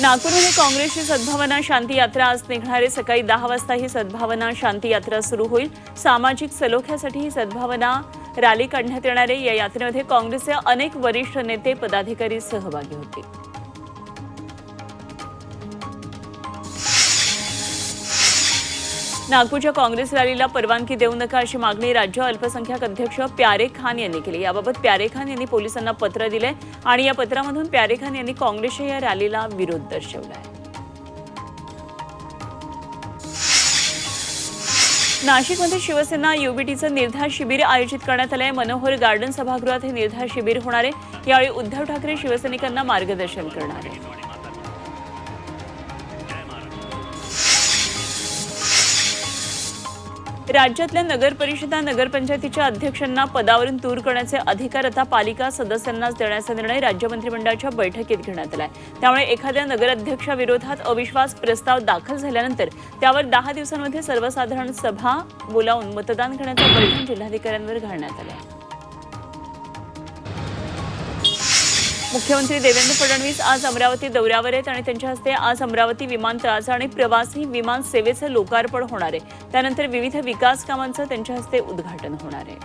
नागपूरमध्ये काँग्रेसची सद्भावना शांती यात्रा आज निघणारे. सकाळी दहा वाजता ही सद्भावना शांती यात्रा सुरू होईल. सामाजिक सलोख्यासाठी ही सद्भावना रॅली काढण्यात येणार आहे. या यात्रेमध्ये काँग्रेसचे अनेक वरिष्ठ नेते पदाधिकारी सहभागी होतील. नागपूरच्या काँग्रेस रॅलीला परवानगी देऊ नका अशी मागणी राज्य अल्पसंख्याक अध्यक्ष प्यारे खान यांनी केली. याबाबत प्यारे खान यांनी पोलिसांना पत्र दिले आणि या पत्रामधून प्यारे खान यांनी काँग्रेसच्या या रॅलीला विरोध दर्शवला आहे नाशिकमध्ये शिवसेना युबीटीचं निर्धार शिबिर आयोजित करण्यात आलं आहे मनोहर गार्डन सभागृहात हे निर्धार शिबिर होणार आहे. यावेळी उद्धव ठाकरे शिवसैनिकांना मार्गदर्शन करणार आहे राज्यातल्या नगरपरिषदा नगरपंचायतीच्या अध्यक्षांना पदावरून दूर करण्याचे अधिकार आता पालिका सदस्यांनाच देण्याचा निर्णय राज्य मंत्रिमंडळाच्या बैठकीत घेण्यात आलाय. त्यामुळे एखाद्या नगराध्यक्षाविरोधात अविश्वास प्रस्ताव दाखल झाल्यानंतर त्यावर दहा दिवसांमध्ये सर्वसाधारण सभा बोलावून मतदान करण्याचा बंधन जिल्हाधिकाऱ्यांवर घालण्यात आलं मुख्यमंत्री देवेंद्र फडणवीस आज अमरावती दौऱ्यावर आहेत आणि त्यांच्या हस्ते आज अमरावती विमानतळाचं आणि प्रवासी विमान सेवेचं लोकार्पण होणार आहे. त्यानंतर विविध विकास कामांचं त्यांच्या हस्ते उद्घाटन होणार आहे.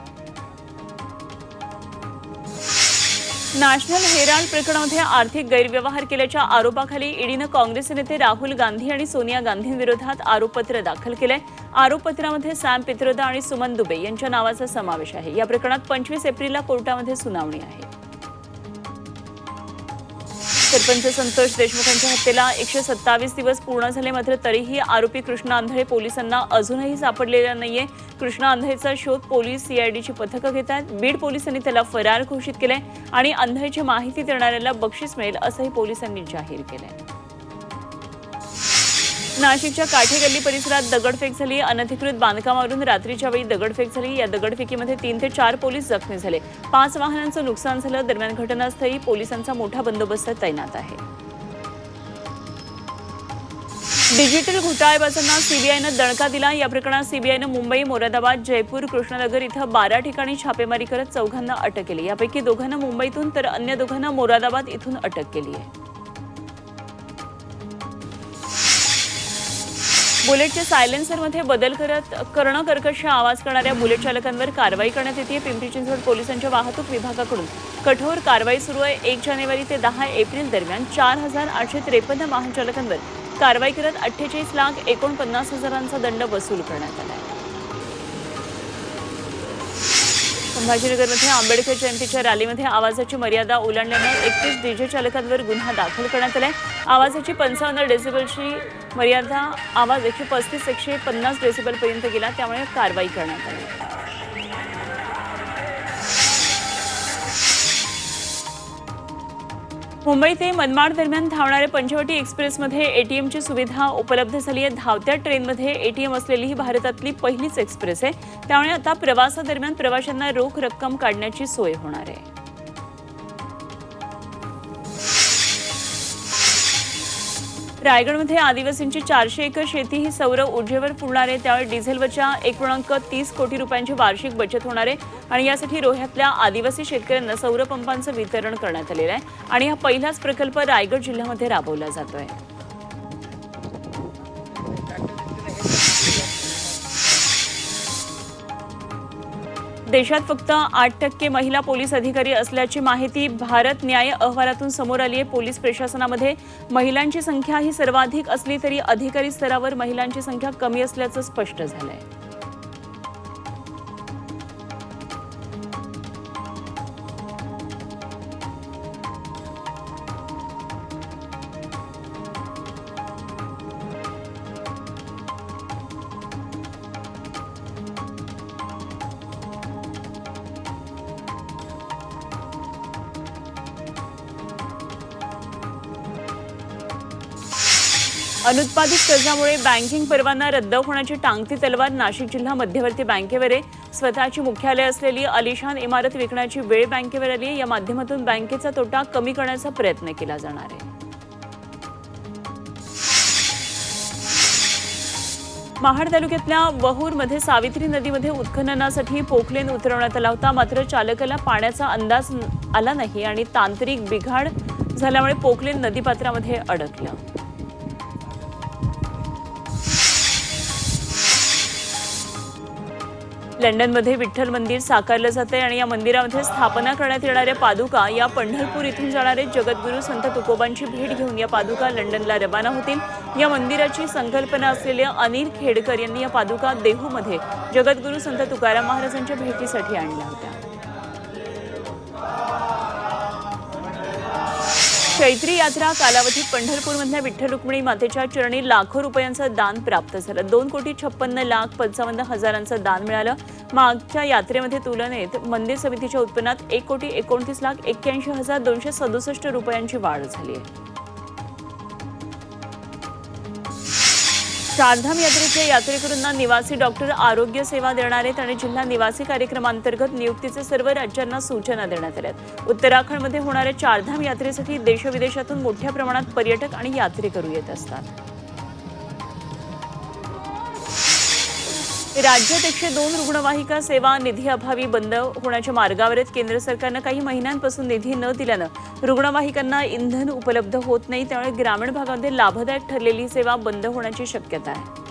नॅशनल हेराल्ड प्रकरणामध्ये आर्थिक गैरव्यवहार केल्याच्या आरोपाखाली ईडीनं काँग्रेस नेते राहुल गांधी आणि सोनिया गांधींविरोधात आरोपपत्र दाखल केलंय. आरोपपत्रामध्ये सॅम पित्रोदा आणि सुमन दुबे यांच्या नावाचा समावेश आहे. या प्रकरणात पंचवीस एप्रिलला कोर्टामध्ये सुनावणी आहे. सरपंच संतोष देशमुखांच्या हत्येला एकशे सत्तावीस दिवस पूर्ण झाले मात्र तरीही आरोपी कृष्णा आंधळे पोलिसांना अजूनही सापडलेला नाहीये. कृष्णा आंधळेचा शोध पोलीस सीआयडीची पथकं घेत आहेत बीड पोलिसांनी त्याला फरार घोषित केलंय आणि आंधळेची माहिती देणाऱ्याला बक्षीस मिळेल असंही पोलिसांनी जाहीर केलंय. नाशिकच्या काठी गल्ली परिसरात दगडफेक झाली. अनधिकृत बांधकामावरून रात्रीच्या वेळी दगडफेक झाली. या दगडफेकीमध्ये तीन ते चार पोलीस जखमी झाले. पाच वाहनांचं नुकसान झालं. दरम्यान घटनास्थळी पोलिसांचा मोठा बंदोबस्त तैनात आहे. डिजिटल घोटाळेबाजांना सीबीआयनं दणका दिला. या प्रकरणात सीबीआयनं मुंबई मोरादाबाद जयपूर कृष्णनगर इथं बारा ठिकाणी छापेमारी करत चौघांना अटक केली. यापैकी दोघांना मुंबईतून तर अन्य दोघांना मोरादाबाद इथून अटक केली आहे. बुलेटच्या सायलेन्सरमध्ये बदल करत करणं कर्कश आवाज करणाऱ्या बुलेट चालकांवर कारवाई करण्यात येते. पिंपरी चिंचवड पोलिसांच्या वाहतूक विभागाकडून कठोर कारवाई सुरू आहे. एक जानेवारी ते दहा एप्रिल दरम्यान चार हजार आठशे त्रेपन्न वाहन चालकांवर कारवाई करत अठ्ठेचाळीस लाख एकोणपन्नास हजारांचा दंड वसूल करण्यात आला आहे. संभाजीनगरमध्ये आंबेडकर जयंतीच्या रॅलीमध्ये आवाजाची मर्यादा ओलांडल्यानं एकतीस डीजे चालकांवर गुन्हा दाखल करण्यात आलाय. आवाजाची पंचावन्न डेसिबलची मर्यादा आवाज एकशे पस्तीस एकशे पन्नास डेसिबलपर्यंत गेला त्यामुळे कारवाई करण्यात आली. मुंबई ते मनमाड दरम्यान धावणाऱ्या पंचवटी एक्सप्रेसमध्ये एटीएमची सुविधा उपलब्ध झाली आहे. धावत्या ट्रेनमध्ये एटीएम असलेली ही भारतातली पहिलीच एक्सप्रेस आहे. त्यामुळे आता प्रवासादरम्यान प्रवाशांना रोख रक्कम काढण्याची सोय होणार आहे. रायगडमध्ये आदिवासींची चारशे एकर शेती ही सौर ऊर्जेवर फुलणार. आहे त्यावेळी डिझेलवरच्या एक पूर्णांक तीस कोटी रुपयांची वार्षिक बचत होणार आहे आणि यासाठी रोह्यातल्या आदिवासी शेतकऱ्यांना सौर पंपांचं वितरण करण्यात आलेलं आहे. आणि हा पहिलाच प्रकल्प रायगड जिल्ह्यामध्ये राबवला जातोय. देशात फक्त आठ टक्के महिला पोलीस अधिकारी असल्याची माहिती भारत न्याय अहवालातून समोर आली आहे. पोलीस प्रशासनामध्ये महिलांची संख्या ही सर्वाधिक असली तरी अधिकारी स्तरावर महिलांची संख्या कमी असल्याचं स्पष्ट झालंय. अनुत्पादित कर्जामुळे बँकिंग परवाना रद्द होण्याची टांगती तलवार नाशिक जिल्हा मध्यवर्ती बँकेवर. आहे स्वतःची मुख्यालय असलेली अलिशान इमारत विकण्याची वेळ बँकेवर आली या माध्यमातून बँकेचा तोटा कमी करण्याचा प्रयत्न केला जाणार आहे. महाड तालुक्यातल्या वहूरमध्ये सावित्री नदीमध्ये उत्खननासाठी पोकलेन उतरवण्यात आला होता. मात्र चालकाला पाण्याचा अंदाज आला नाही आणि तांत्रिक बिघाड झाल्यामुळे पोकलेन नदीपात्रामध्ये अडकलं. लंडनमध्ये विठ्ठल मंदिर साकारलं जाते आणि या मंदिरामध्ये स्थापना करण्यात येणाऱ्या पादुका या पंढरपूर इथून जाणारे जगद्गुरू संत तुकोबांची भेट घेऊन या पादुका लंडनला रवाना होतील. या मंदिराची संकल्पना असलेले अनिल खेडकर यांनी या पादुका देहूमध्ये जगद्गुरू संत तुकाराम महाराजांच्या भेटीसाठी आणल्या होत्या. चैत्री यात्रा कालावधीत पंढरपूरमधल्या विठ्ठल रुक्मिणी मातेच्या चरणी लाखो रुपयांचं दान प्राप्त झालं. दोन कोटी छप्पन्न लाख पंचावन्न हजारांचं दान मिळालं. मागच्या यात्रेमध्ये तुलनेत मंदिर समितीच्या उत्पन्नात एक कोटी एकोणतीस लाख एक्क्याऐंशी हजार दोनशे सदुसष्ट रुपयांची वाढ झाली आहे. चारधाम यात्रेच्या यात्रेकरूंना निवासी डॉक्टर आरोग्य सेवा देणार आहेत आणि जिल्हा निवासी कार्यक्रमांतर्गत नियुक्तीचे सर्व राज्यांना सूचना देण्यात आल्या आहेत. उत्तराखंडमध्ये होणाऱ्या चारधाम यात्रेसाठी देशविदेशातून मोठ्या प्रमाणात पर्यटक आणि यात्रेकरू येत असतात. राज्यात एकशे दोन रुग्णवाहिका सेवा निधी अभावी बंद होण्याच्या मार्गावर आहेत केंद्र सरकारनं काही महिन्यांपासून निधी न दिल्यानं रुग्णवाहिकांना इंधन उपलब्ध होत नाही त्यामुळे ग्रामीण भागामध्ये लाभदायक ठरलेली सेवा बंद होण्याची शक्यता आहे.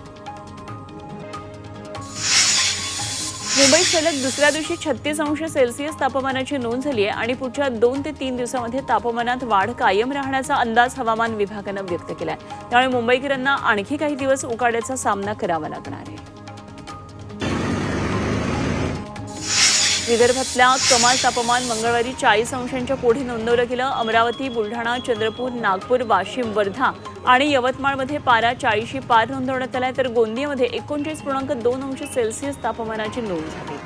मुंबईत सलग दुसऱ्या दिवशी छत्तीस अंश सेल्सिअस तापमानाची नोंद झाली आहे आणि पुढच्या दोन ते तीन दिवसामध्ये तापमानात वाढ कायम राहण्याचा अंदाज हवामान विभागानं व्यक्त केला आहे त्यामुळे मुंबईकरांना आणखी काही दिवस उकाड्याचा सामना करावा लागणार आहे. विदर्भातल्या कमाल तापमान मंगळवारी चाळीस अंशांच्या पुढे नोंदवलं गेलं. अमरावती बुलढाणा चंद्रपूर नागपूर वाशिम वर्धा आणि यवतमाळमध्ये पारा चाळीशी पार नोंदवण्यात आलाय. तर गोंदियामध्ये एकोणचाळीस पूर्णांक दोन अंश सेल्सिअस तापमानाची नोंद झाली.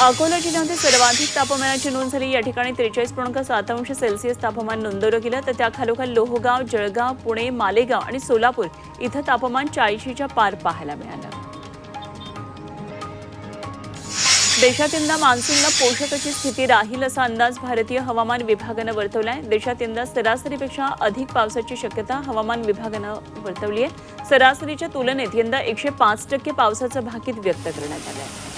अकोला जिल्ह्यामध्ये सर्वाधिक तापमानाची नोंद झाली. या ठिकाणी त्रेचाळीस पूर्णांक सात अंश सेल्सिअस तापमान नोंदवलं गेलं. तर त्याखालोखाल लोहगाव जळगाव पुणे मालेगाव आणि सोलापूर इथं तापमान चाळीशीच्या पार पाहायला मिळालं. देशात यंदा मान्सूनला पोषकाची स्थिती राहील असा अंदाज भारतीय हवामान विभागानं वर्तवला आहे देशात यंदा सरासरीपेक्षा अधिक पावसाची शक्यता हवामान विभागानं वर्तवली आहे सरासरीच्या तुलनेत यंदा एकशे पाच टक्के पावसाचं भाकीत व्यक्त करण्यात आलं आहे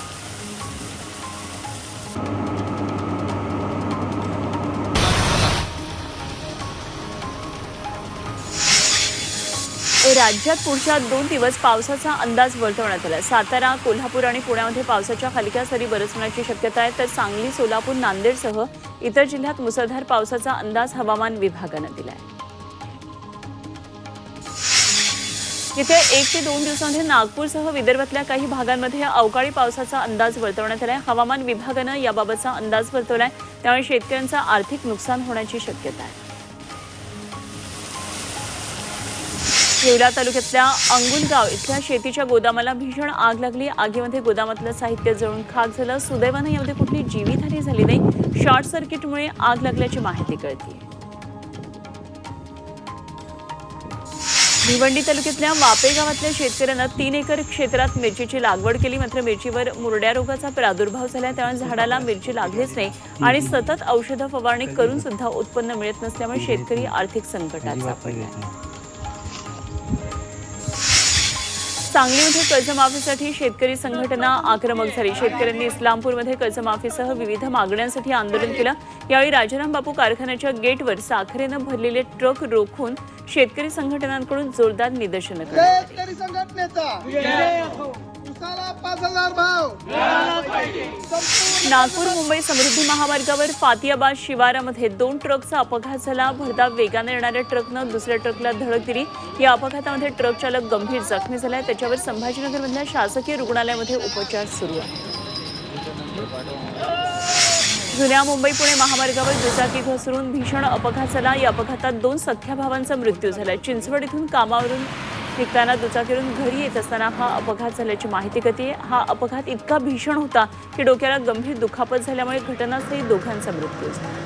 राज्यात पुढच्या दोन दिवस पावसाचा अंदाज वर्तवण्यात आला. सातारा कोल्हापूर आणि पुण्यामध्ये पावसाच्या हलक्या सरी बरसण्याची शक्यता आहे. तर सांगली सोलापूर नांदेडसह इतर जिल्ह्यात मुसळधार पावसाचा अंदाज हवामान विभागानं दिला आहे येत्या एक ते दोन दिवसांमध्ये नागपूरसह विदर्भातल्या काही भागांमध्ये अवकाळी पावसाचा अंदाज वर्तवण्यात आलाय. हवामान विभागानं याबाबतचा अंदाज वर्तवलाय. त्यामुळे शेतकऱ्यांचं आर्थिक नुकसान होण्याची शक्यता आहे. येवला तालुक्यातल्या अंगुलगाव इथल्या शेतीच्या गोदामाला भीषण आग लागली. आगीमध्ये गोदामातलं साहित्य जळून खाक झालं. सुदैवानं यामध्ये कुठली जीवितहानी झाली नाही. शॉर्ट सर्किटमुळे आग लागल्याची माहिती कळते. भिवंडी तालुक्यातल्या वापे गावातल्या शेतकऱ्यानं तीन एकर क्षेत्रात मिरचीची लागवड केली. मात्र मिरचीवर मुरड्या रोगाचा प्रादुर्भाव झाला. त्यामुळे झाडाला मिरची लागलीच नाही आणि सतत औषधं फवारणी करून सुद्धा उत्पन्न मिळत नसल्यामुळे शेतकरी आर्थिक संकटात सापडला सांगलीमध्ये कर्जमाफीसाठी शेतकरी संघटना आक्रमक झाली. शेतकऱ्यांनी इस्लामपूरमध्ये कर्जमाफीसह विविध मागण्यांसाठी आंदोलन केलं. यावेळी राजाराम बापू कारखान्याच्या गेटवर साखरेनं भरलेले ट्रक रोखून शेतकरी संघटनांकडून जोरदार निदर्शनं पाच हजार भाव. नागपूर मुंबई समृद्धी महामार्गावर फातियाबाद शिवारामध्ये दोन ट्रकचा अपघात झाला. भरधाव वेगाने येणाऱ्या ट्रकनं दुसऱ्या ट्रकला धडक दिली. या अपघातामध्ये ट्रक चालक गंभीर जखमी झालाय. त्याच्यावर संभाजीनगरमधल्या शासकीय रुग्णालयामध्ये उपचार सुरू आहेत जुन्या मुंबई पुणे महामार्गावर दुचाकी घसरून भीषण अपघात झाला. या अपघातात दोन सख्या भावांचा मृत्यू झाला. चिंचवड इथून कामावरून निघताना दुचाकीवरून घरी येत असताना हा अपघात झाल्याची माहिती कळते हा अपघात इतका भीषण होता की डोक्याला गंभीर दुखापत झाल्यामुळे घटनास्थळी दोघांचा मृत्यू झाला.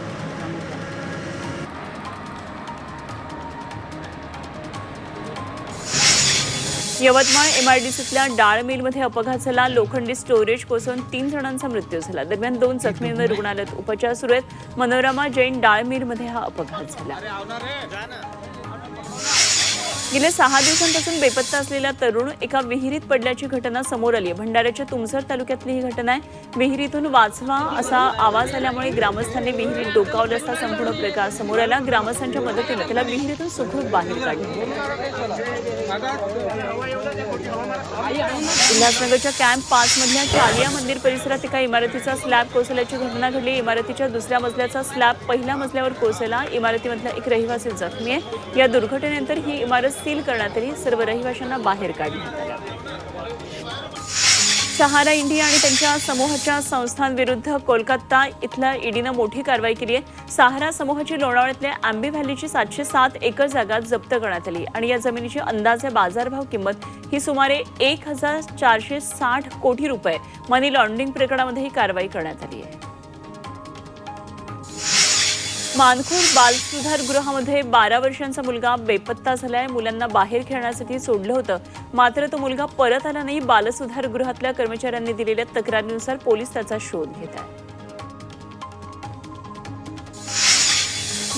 यवतमाळ एमआयडीसीतल्या डाळ मिलमध्ये अपघात झाला. लोखंडी स्टोरेज कोसळून तीन जणांचा मृत्यू झाला. दरम्यान दोन जखमींवर रुग्णालयात उपचार सुरू आहेत. मनोरमा जैन डाळ मिलमध्ये हा अपघात झाला. गेल्या सहा दिवसांपासून बेपत्ता असलेला तरुण एका विहिरीत पडल्याची घटना समोर आली आहे. भंडाऱ्याच्या तुमसर तालुक्यातली ही घटना आहे. विहिरीतून वाचवा असा आवाज आल्यामुळे ग्रामस्थांनी विहिरीत डोकावलं असता संपूर्ण प्रकार समोर आला. ग्रामस्थांच्या मदतीनं त्याला विहिरीतून सुखरूप बाहेर काढलं. उल्हासनगरच्या कॅम्प पाचमधल्या चालिया मंदिर परिसरात एका इमारतीचा स्लॅब कोसळल्याची घटना घडली. इमारतीच्या दुसऱ्या मजल्याचा स्लॅब पहिल्या मजल्यावर कोसळला. इमारतीमधला एक रहिवासी जखमी आहे. या दुर्घटनेनंतर ही इमारत सील करण्यात आली सर्व रहिवाशांना बाहेर काढण्यात आलं. सहारा इंडिया आणि त्यांच्या समूहाच्या संस्थांविरुद्ध कोलकाता इथल्या ईडीनं मोठी कारवाई केली आहे. सहारा समूहाची लोणावळ्यातल्या आंबी व्हॅलीची सातशे सात एकर जागा जप्त करण्यात आली आणि या जमिनीची अंदाजे बाजारभाव किंमत ही सुमारे एक हजार चारशे साठ कोटी रुपये. मनी लॉन्ड्रिंग प्रकरणामध्ये ही कारवाई करण्यात आली आहे. मानखूर बालसुधार गृहामध्ये बारा वर्षांचा मुलगा बेपत्ता झालाय. मुलांना बाहेर खेळण्यासाठी सोडलं होतं. मात्र तो मुलगा परत आला नाही. बालसुधार गृहातल्या कर्मचाऱ्यांनी दिलेल्या तक्रारीनुसार पोलीस त्याचा शोध घेत आहेत.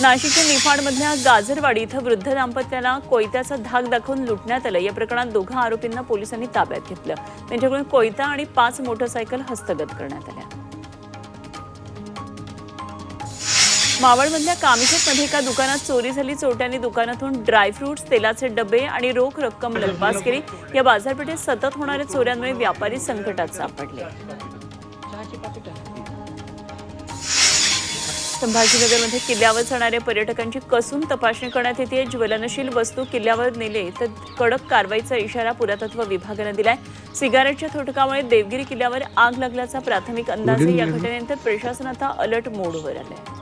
नाशिकच्या निफाडमधल्या गाजरवाडी इथं वृद्ध दाम्पत्याला कोयत्याचा धाक दाखवून लुटण्यात आलं. या प्रकरणात दोघा आरोपींना पोलिसांनी ताब्यात घेतलं. त्यांच्याकडून कोयता आणि पाच मोटरसायकल हस्तगत करण्यात आल्या. मावळमधल्या कामिशेतमध्ये एका दुकानात चोरी झाली. चोरट्यांनी दुकानातून ड्रायफ्रुट्स तेलाचे डबे आणि रोख रक्कम लंपास केली. या बाजारपेठेत सतत होणाऱ्या चोऱ्यांमुळे व्यापारी संकटात सापडले. संभाजीनगरमध्ये किल्ल्यावर जाणाऱ्या पर्यटकांची कसून तपासणी करण्यात येते. ज्वलनशील वस्तू किल्ल्यावर नेले तर कडक कारवाईचा इशारा पुरातत्व विभागानं दिलाय. सिगारेटच्या थोटकामुळे देवगिरी किल्ल्यावर आग लागल्याचा प्राथमिक अंदाज या घटनेनंतर प्रशासन आता अलर्ट मोडवर आलंय.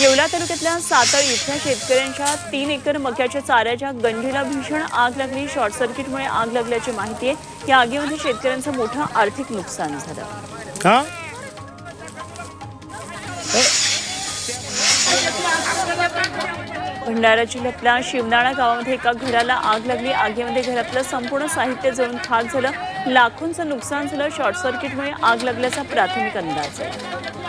येवला तालुक्यातल्या सातळ इथल्या शेतकऱ्यांच्या तीन एकर मक्याच्या चाऱ्याच्या गंजीला भीषण आग लागली. शॉर्ट सर्किटमुळे आग लागल्याची माहिती आहे. या आगीमध्ये शेतकऱ्यांचं मोठं आर्थिक नुकसान झालं. भंडारा जिल्ह्यातल्या शिवनाळा गावामध्ये एका घराला आग लागली. आगीमध्ये घरातलं संपूर्ण साहित्य जळून खाक झालं. लाखोंचं नुकसान झालं. शॉर्ट सर्किटमुळे आग लागल्याचा प्राथमिक अंदाज आहे.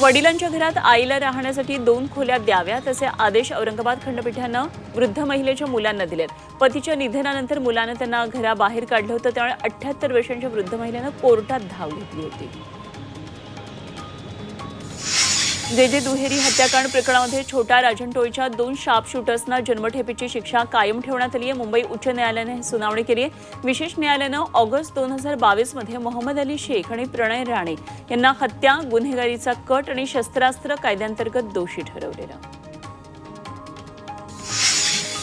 वडिलांच्या घरात आईला राहण्यासाठी दोन खोल्या द्याव्यात असे आदेश औरंगाबाद खंडपीठानं वृद्ध महिलेच्या मुलांना दिलेत. पतीच्या निधनानंतर मुलानं त्यांना घराबाहेर काढलं होतं. त्यामुळे अठ्ठ्याहत्तर वर्षांच्या वृद्ध महिलेनं कोर्टात धाव घेतली होती. जे जे दुहेरी हत्याकांड प्रकरणामध्ये छोटा राजन टोळीच्या दोन शार्प शूटर्सना जन्मठेपेची शिक्षा कायम ठेवण्यात आली आहे. मुंबई उच्च न्यायालयाने सुनावणी केली आहे. विशेष न्यायालयानं ऑगस्ट दोन हजार बावीसमध्ये मोहम्मद अली शेख आणि प्रणय राणे यांना हत्या गुन्हेगारीचा कट आणि शस्त्रास्त्र कायद्यांतर्गत दोषी ठरवलेलं.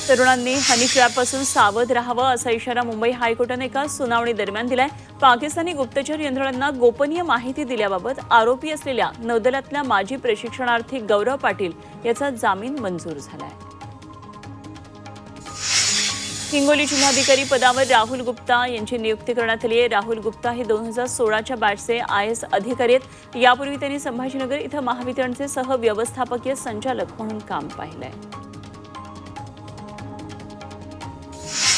तरुणांनी हनी ट्रॅपपासून सावध राहावं असा इशारा मुंबई हायकोर्टाने एका सुनावणी दरम्यान दिलाय. पाकिस्तानी गुप्तचर यंत्रणांना गोपनीय माहिती दिल्याबाबत आरोपी असलेल्या नौदलातल्या माजी प्रशिक्षणार्थी गौरव पाटील याचा जामीन मंजूर झालाय. हिंगोली जिल्हाधिकारी पदावर राहुल गुप्ता यांची नियुक्ती करण्यात आली आहे. राहुल गुप्ता हे दोन हजार सोळाच्या बॅचचे आय एस अधिकारी आहेत. यापूर्वी त्यांनी संभाजीनगर इथं महावितरणचे सहव्यवस्थापकीय संचालक म्हणून काम पाहिलंय.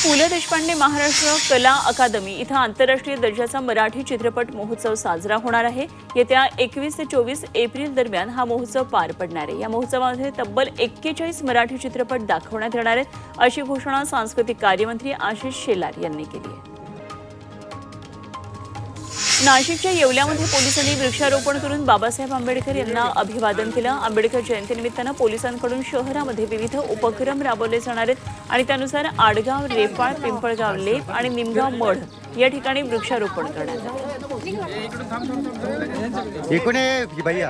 पु ल देशपांडे महाराष्ट्र कला अकादमी इथं आंतरराष्ट्रीय दर्जाचा मराठी चित्रपट महोत्सव साजरा होणार आहे. येत्या एकवीस ते चोवीस एप्रिल दरम्यान हा महोत्सव पार पडणार आहे. या महोत्सवामध्ये तब्बल एक्केचाळीस मराठी चित्रपट दाखवण्यात येणार आहेत अशी घोषणा सांस्कृतिक कार्यमंत्री आशिष शेलार यांनी केली आहे. नाशिकच्या येवल्यामध्ये पोलिसांनी वृक्षारोपण करून बाबासाहेब आंबेडकर यांना अभिवादन केलं. आंबेडकर जयंतीनिमित्तानं पोलिसांकडून शहरामध्ये विविध उपक्रम राबवले जाणार आहेत आणि त्यानुसार आडगाव रेपाळ पिंपळगाव लेप आणि निमगाव मढ या ठिकाणी वृक्षारोपण करण्यात आलं. एकूण आहे? भैया